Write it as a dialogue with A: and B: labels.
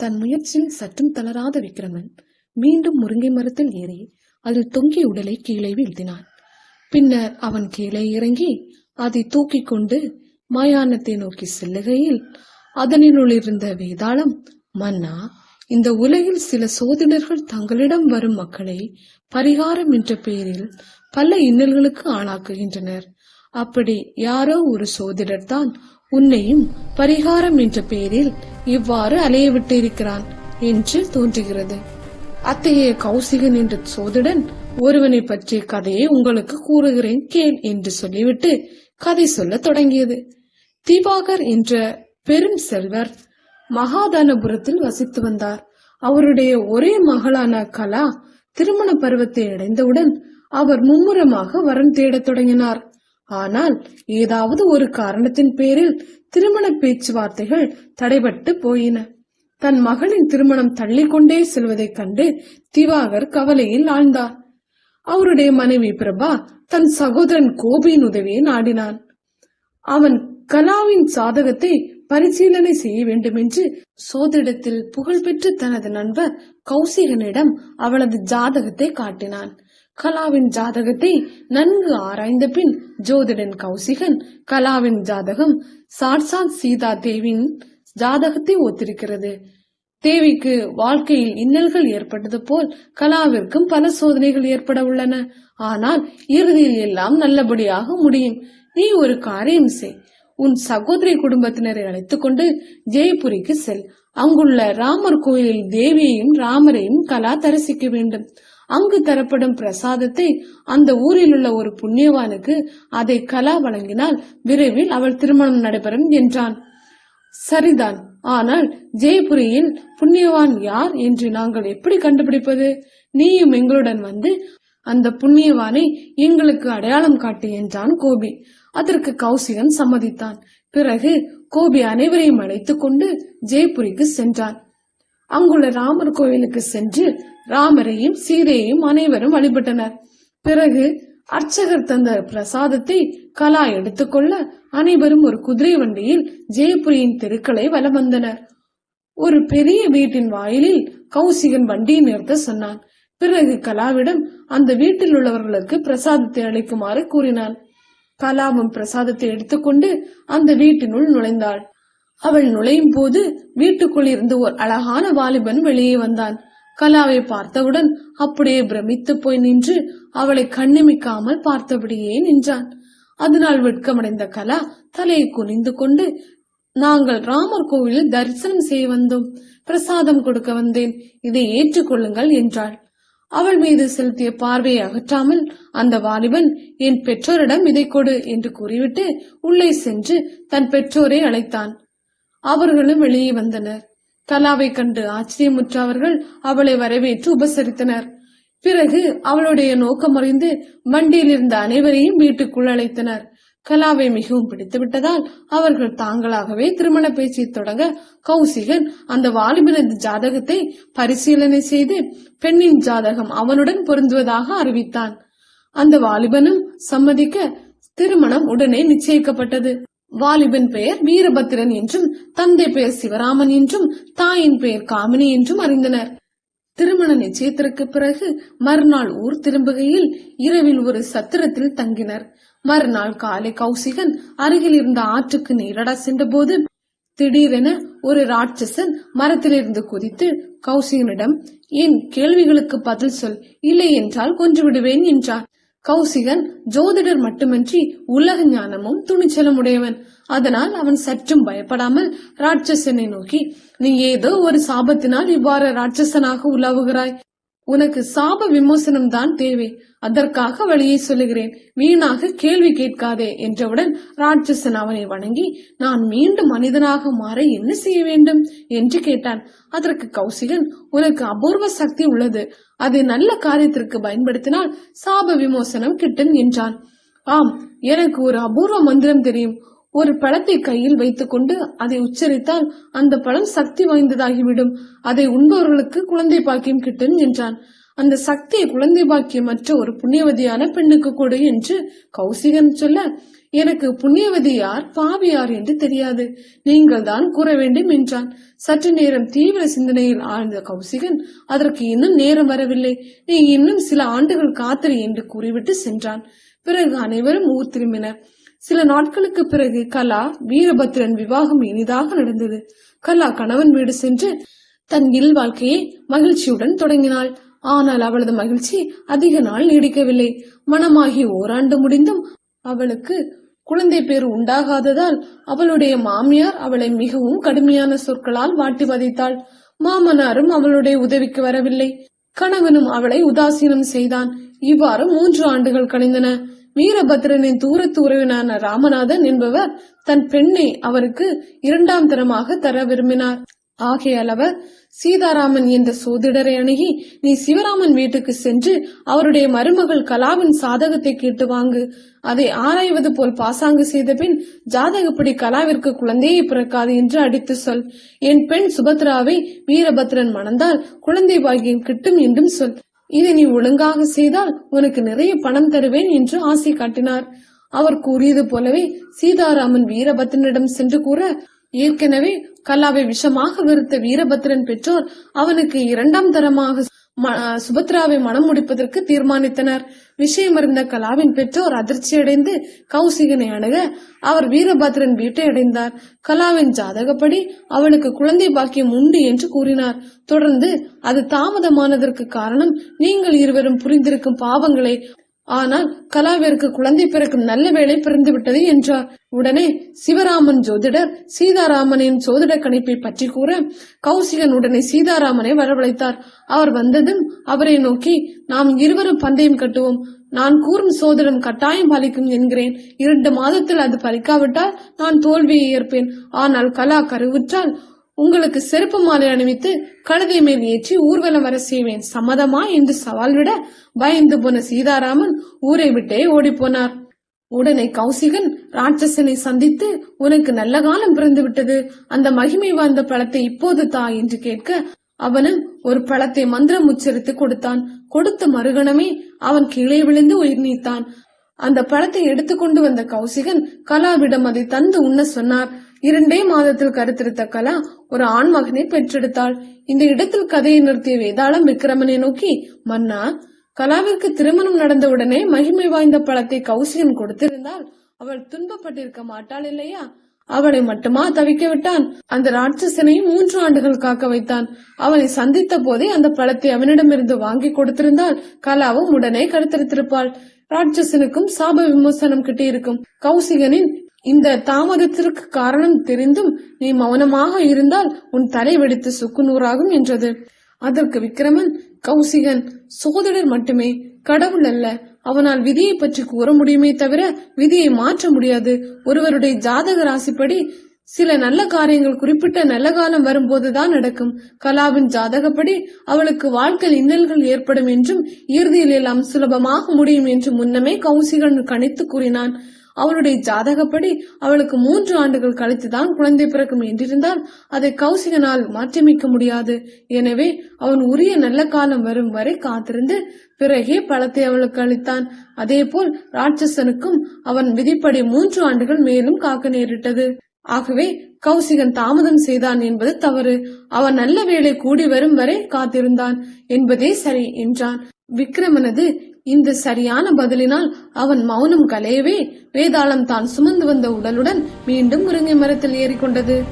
A: தன் முயற்சியில் சற்றும் தளராத விக்ரமன் மீண்டும் முருங்கை மரத்தில் ஏறி அதில் தொங்கிய உடலை கீழே வீழ்த்தினான். பின்னர் அவன் கீழே இறங்கி அதை தூக்கி கொண்டு மயானத்தை நோக்கி செல்லுகையில் அதனினுள் இருந்த வேதாளம் மன்னா இந்த உலகில் சில சோதிடர்கள் தங்களிடம் வரும் மக்களை பரிகாரம் என்ற பெயரில் பல இன்னல்களுக்கு ஆளாக்குகின்றனர். அப்படி யாரோ ஒரு சோதிடர் தான் உன்னையும் பரிகாரம் என்ற பெயரில் இவ்வாறு அலைய விட்டிருக்கிறான் என்று தோன்றுகிறது. அத்தகைய கௌசிகன் என்ற சோதிடன் ஒருவனை பற்றிய கதையை உங்களுக்கு கூறுகிறேன் கேள் என்று சொல்லிவிட்டு கதை சொல்ல தொடங்கியது. திவாகர் என்ற பெரும் செல்வர் மகாதானபுரத்தில் வசித்து வந்தார். அவருடைய ஒரே மகளான கலா திருமண பருவத்தை அடைந்தவுடன் அவர் மும்முரமாக வரம் தேடத் தொடங்கினார். ஆனால் ஏதாவது ஒரு காரணத்தின் பேரில் திருமண பேச்சுவார்த்தைகள் தடைபட்டு போயின. தன் மகளின் திருமணம் தள்ளிக்கொண்டே செல்வதைக் கண்டு திவாகர் கவலையில் ஆழ்ந்தார். அவருடைய மனைவி பிரபா தன் சகோதரன் கோபியின் உதவியை நாடினான். அவன் கலாவின் சாதகத்தை பரிசீலனை செய்ய வேண்டும் என்று சோதிடத்தில் புகழ்பெற்ற தனது நண்பர் கௌசிகனிடம் அவளது ஜாதகத்தை காட்டினான். கலாவின் ஜாதகத்தை நன்கு ஆராய்ந்த பின் ஜோதிடன் கௌசிகன் கலாவின் ஜாதகம் சாட்சாத் சீதா தேவியின் ஜாதகத்தை ஒத்திருக்கிறது. தேவிக்கு வாழ்க்கையில் இன்னல்கள் ஏற்பட்டது போல் கலாவிற்கும் பல சோதனைகள் ஏற்பட உள்ளன. ஆனால் இறுதியில் எல்லாம் நல்லபடியாக முடியும். நீ ஒரு காரியம் செய். உன் சகோதரி குடும்பத்தினரை அழைத்துக் கொண்டு ஜெயபுரிக்கு செல். அங்குள்ள ராமர் கோயிலில் தேவியையும் ராமரையும் கலா தரிசிக்க வேண்டும். அங்கு தரப்படும் பிரசாதத்தை அந்த ஊரில் உள்ள ஒரு புண்ணியவானுக்கு அதை கலா வழங்கினால் விரைவில் அவள் திருமணம் நடைபெறும் என்றான். சரிதான். ஆனால் ஜெயபுரியில் புண்ணியவான் யார் என்று நாங்கள் எப்படி கண்டுபிடிப்பது? நீயும் எங்களுடன் வந்து அந்த புண்ணியவானை எங்களுக்கு அடையாளம் காட்டு என்றான் கோபி. அதற்கு கௌசிகன் சம்மதித்தான். பிறகு கோபி அனைவரையும் அழைத்துக் கொண்டு ஜெயபுரிக்கு சென்றான். அங்குள்ள ராமர் கோவிலுக்கு சென்று ராமரையும் சீதையையும் அனைவரும் வழிபட்டனர். பிறகு அர்ச்சகர் தந்த பிரசாதத்தை கலா எடுத்துக்கொள்ள அனைவரும் ஒரு குதிரை வண்டியில் ஜெயபுரியின் தெருக்களை வலம் வந்தனர் ஒரு பெரிய வீட்டின் வாயிலில் கௌசிகன் வண்டியை நிறுத்த சொன்னான். பிறகு கலாவிடம் அந்த வீட்டில் உள்ளவர்களுக்கு பிரசாதத்தை அளிக்குமாறு கூறினான். கலாவும் பிரசாதத்தை எடுத்துக்கொண்டு அந்த வீட்டினுள் நுழைந்தாள். அவள் நுழையும் போது வீட்டுக்குள் இருந்து ஒரு அழகான வாலிபன் வெளியே வந்தான். கலாவை பார்த்தவுடன் அப்படியே பிரமித்து போய் நின்று அவளை கண்ணிமிக்காமல் பார்த்தபடியே நின்றான். அதனால் வெட்கமடைந்த கலா தலையை குனிந்து கொண்டு நாங்கள் ராமர் கோவிலில் தரிசனம் செய்ய வந்தோம். பிரசாதம் கொடுக்க வந்தேன். இதை ஏற்றுக்கொள்ளுங்கள் என்றாள். அவள் மீது செலுத்திய பார்வையை அகற்றாமல் அந்த வாலிபன் என் பெற்றோரிடம் இதை கொடு என்று கூறிவிட்டு உள்ளே சென்று தன் பெற்றோரை அழைத்தான். அவர்களும் வெளியே வந்தனர். கலாவை கண்டு ஆச்சரியமுற்ற அவர்கள் அவளை வரவேற்று உபசரித்தனர். பிறகு அவளுடைய நோக்கம் அறிந்து வண்டியில் இருந்த அனைவரையும் வீட்டுக்குள் அழைத்தனர். கலாவை மிகவும் பிடித்து விட்டதால் அவர்கள் தாங்களாகவே திருமண பேச்சை தொடங்க கௌசிகன் அந்த வாலிபனது ஜாதகத்தை பரிசீலனை செய்து பெண்ணின் ஜாதகம் அவனுடன் பொருந்துவதாக அறிவித்தான். அந்த வாலிபனும் சம்மதிக்க திருமணம் உடனே நிச்சயிக்கப்பட்டது. வாலிபன் பெயர் வீரபத்திரன் என்றும் தந்தை பெயர் சிவராமன் என்றும் தாயின் பெயர் காமினி என்றும் அறிந்தனர். திருமண நிச்சயத்திற்கு பிறகு மறுநாள் ஊர் திரும்புகையில் இரவில் ஒரு சத்திரத்தில் தங்கினர். மறுநாள் காலை கௌசிகன் அருகில் இருந்த ஆற்றுக்கு நீரட சென்றபோது திடீரென ஒரு ராட்சசன் மரத்திலிருந்து குதித்து கௌசிகனிடம் என் கேள்விகளுக்கு பதில் சொல். இல்லை என்றால் கொன்று விடுவேன் என்றார். கௌசிகன் ஜோதிடர் மட்டுமின்றி உலக ஞானமும் துணிச்சலும் உடையவன். அதனால் அவன் சற்றும் பயப்படாமல் ராட்சசனை நோக்கி நீ ஏதோ ஒரு சாபத்தினால் இவ்வாறு ராட்சசனாக உலாவுகிறாய். உனக்கு சாப விமோசனம் தான் தேவை. அதற்காக வழியை சொல்லுகிறேன். வீணாக கேள்வி கேட்காதே என்றவுடன் ராட்சசன் அவனை வணங்கி நான் மீண்டும் மனிதனாக மாற என்ன செய்ய வேண்டும்? என்று கேட்டான். அதற்கு கௌசிகன் உனக்கு அபூர்வ சக்தி உள்ளது. அதை நல்ல காரியத்திற்கு பயன்படுத்தினால் சாப விமோசனம் கிட்டும் என்றான். ஆம் எனக்கு ஒரு அபூர்வ மந்திரம் தெரியும். ஒரு பழத்தை கையில் வைத்துக்கொண்டு அதை உச்சரித்தால் அந்த பழம் சக்தி வாய்ந்ததாகிவிடும். அதை உண்பவர்களுக்கு குழந்தை பாக்கியம் கிட்டும் என்றான். அந்த சக்தியை குழந்தை பாக்கியமற்ற ஒரு புண்ணியவதியான பெண்ணுக்கு கொடு என்று கௌசிகன் சொல்ல எனக்கு புண்ணியவதி யார் பாவி யார் என்று தெரியாது. நீங்கள் தான் கூற வேண்டும் என்றான். சற்று நேரம் தீவிர சிந்தனையில் ஆழ்ந்த கௌசிகன் அதற்கு இன்னும் நேரம் வரவில்லை. நீ இன்னும் சில ஆண்டுகள் காத்திரு என்று கூறிவிட்டு சென்றான். பிறகு அனைவரும் ஊர் திரும்பினர். சில நாட்களுக்கு பிறகு கலா வீரபத்ரன் விவாகம் இனிதாக நடந்தது. கலா கணவன் வீடு சென்று தன் இல் வாழ்க்கையை மகிழ்ச்சியுடன் தொடங்கினாள். ஆனால் அவளது மகிழ்ச்சி அதிக நாள் நீடிக்கவில்லை. மனமாகி ஓராண்டு முடிந்தும் அவளுக்கு குழந்தை பேர் உண்டாகாததால் அவளுடைய மாமியார் அவளை மிகவும் கடுமையான சொற்களால் வாட்டி வதைத்தாள். மாமனாரும் அவளுடைய உதவிக்கு வரவில்லை. கணவனும் அவளை உதாசீனம் செய்தான். இவ்வாறு மூன்று ஆண்டுகள் கழிந்தன. வீரபத்ரனின் தூரத்து உறவினான ராமநாதன் என்பவர் தன் பெண்ணை அவருக்கு இரண்டாம் தரமாக தர விரும்பினார். ஆகையால் அவர் சீதாராமன் என்ற சோதிடரை அணுகி நீ சிவராமன் வீட்டுக்கு சென்று அவருடைய மருமகள் கலாவின் சாதகத்தை கேட்டு வாங்கு. அதை ஆராய்வது போல் பாசாங்கு செய்த பின் ஜாதகப்படி கலாவிற்கு குழந்தையை பிறக்காது என்று அடித்து சொல். என் பெண் சுபத்ராவை வீரபத்ரன் மணந்தால் குழந்தை பாகியம் கிட்டும் என்றும் சொல். இதை நீ ஒழுங்காக செய்தால் உனக்கு நிறைய பணம் தருவேன் என்று ஆசை காட்டினார். அவர் கூறியது போலவே சீதாராமன் வீரபத்ரனிடம் சென்று கூற ஏற்கனவே கல்லாவை விஷமாக வெறுத்த வீரபத்ரன் பெற்றோர் அவனுக்கு இரண்டாம் தரமாக சுபத்ராவை மனம் முடிப்பதற்கு தீர்மானித்தனர். விஷயம் அறிந்த கலாவின் பெற்றோர் அதிர்ச்சியடைந்து கௌசிகனை அணுக அவர் வீரபத்ரன் வீட்டை அடைந்தார். கலாவின் ஜாதகப்படி அவளுக்கு குழந்தை பாக்கியம் உண்டு என்று கூறினார். தொடர்ந்து அது தாமதமானதற்கு காரணம் நீங்கள் இருவரும் புரிந்திருக்கும் பாவங்களை ஆனால் கலாவிற்கு குழந்தை பிறக்கும் நல்ல வேலை பிறந்து விட்டது என்றார். உடனே சிவராமன் ஜோதிடர் சீதாராமனின் ஜோதிட கணிப்பை பற்றி கூற கௌசிகன் உடனே சீதாராமனை வரவழைத்தார். அவர் வந்ததும் அவரை நோக்கி நாம் இருவரும் பந்தயம் கட்டுவோம். நான் கூறும் சோதிடம் கட்டாயம் பலிக்கும் என்கிறேன். இரண்டு மாதத்தில் அது பலிக்காவிட்டால் நான் தோல்வியை ஏற்பேன். ஆனால் கலா கருவுற்றால் உங்களுக்கு செருப்பு மாலை அணிவித்து கழுதை மேல் ஏற்றி ஊர்வலம் வர செய்வேன். சம்மதமா என்று சவால் விட பயந்து போன சீதாராமன் ஊரை விட்டே ஓடிப்போனார். உடனே கௌசிகன் ராட்சசனை சந்தித்து உனக்கு நல்ல காலம் பிறந்து விட்டது அந்த மகிமை வாய்ந்த பழத்தை இப்போது தா என்று கேட்க அவனும் ஒரு பழத்தை மந்திரம் உச்சரித்து கொடுத்தான். கொடுத்த மறுகணமே அவன் கீழே விழுந்து உயிர் நீத்தான். அந்த பழத்தை எடுத்துக்கொண்டு வந்த கௌசிகன் கலாவிடம் அதை தந்து உண்ண சொன்னார். இரண்டே மாதத்தில் கருத்திருத்த கலா ஒரு ஆண் மகனை பெற்றெடுத்தாள். இந்த இடத்தில் கதையை நிறுத்திய வேதாளம் விக்ரமனை நோக்கி மன்னா கலாவிற்கு திருமணம் நடந்தவுடனே மகிமை வாய்ந்த பழத்தை கௌசிகன் கொடுத்திருந்தால் அவள் துன்பப்பட்டிருக்க மாட்டாள் இல்லையா? அவளை மட்டுமா தவிக்க விட்டான்? அந்த ராட்சசனையும் மூன்று ஆண்டுகள் காக்க வைத்தான். அவனை சந்தித்த போதே அந்த பழத்தை அவனிடமிருந்து வாங்கி கொடுத்திருந்தால் கலாவும் உடனே கருத்தரித்திருப்பாள். ராட்சசனுக்கும் சாப விமோசனம் கிட்டியிருக்கும். கௌசிகனின் இந்த தாமதத்திற்கு காரணம் தெரிந்தும் நீ மௌனமாக இருந்தால் உன் தலை வெடித்து சுக்குநூறாகும் என்றது. அதற்கு விக்ரமன் கௌசிகன் சோதரர் மட்டுமே கடவுள் அல்ல. அவனால் விதியை பற்றி கூற முடியுமே தவிர விதியை மாற்ற முடியாது. ஒருவருடைய ஜாதக ராசிப்படி சில நல்ல காரியங்கள் குறிப்பிட்ட நல்ல காலம் வரும்போதுதான் நடக்கும். கலாவின் ஜாதகப்படி அவளுக்கு வாழ்க்கையில் இன்னல்கள் ஏற்படும் என்றும் இறுதியில் எல்லாம் சுலபமாக முடியும் என்று முன்னமே கௌசிகன் கணித்து கூறினான். அவளுடைய ஜாதகப்படி அவளுக்கு மூன்று ஆண்டுகள் கழித்துதான் குழந்தை பிறக்கும் என்றிருந்தால் அதை கௌசிகனால் மாற்றியமைக்க முடியாது. எனவே அவன் உரிய நல்ல காலம் வரும் வரை காத்திருந்து பிறகே பழத்தை அவளுக்கு அளித்தான். அதேபோல் ராட்சசனுக்கும் அவன் விதிப்படி மூன்று ஆண்டுகள் மேலும் காக்க நேரிட்டது. ஆகவே கௌசிகன் தாமதம் செய்தான் என்பது தவறு. அவன் நல்ல வேளை கூடி வரும் வரை காத்திருந்தான் என்பதே சரி என்றான். விக்ரமனது இந்த சரியான பதிலினால் அவன் மௌனம் கலையவே வேதாளம் தான் சுமந்து வந்த உடலுடன் மீண்டும் முருங்கை மரத்தில் ஏறிக்கொண்டது.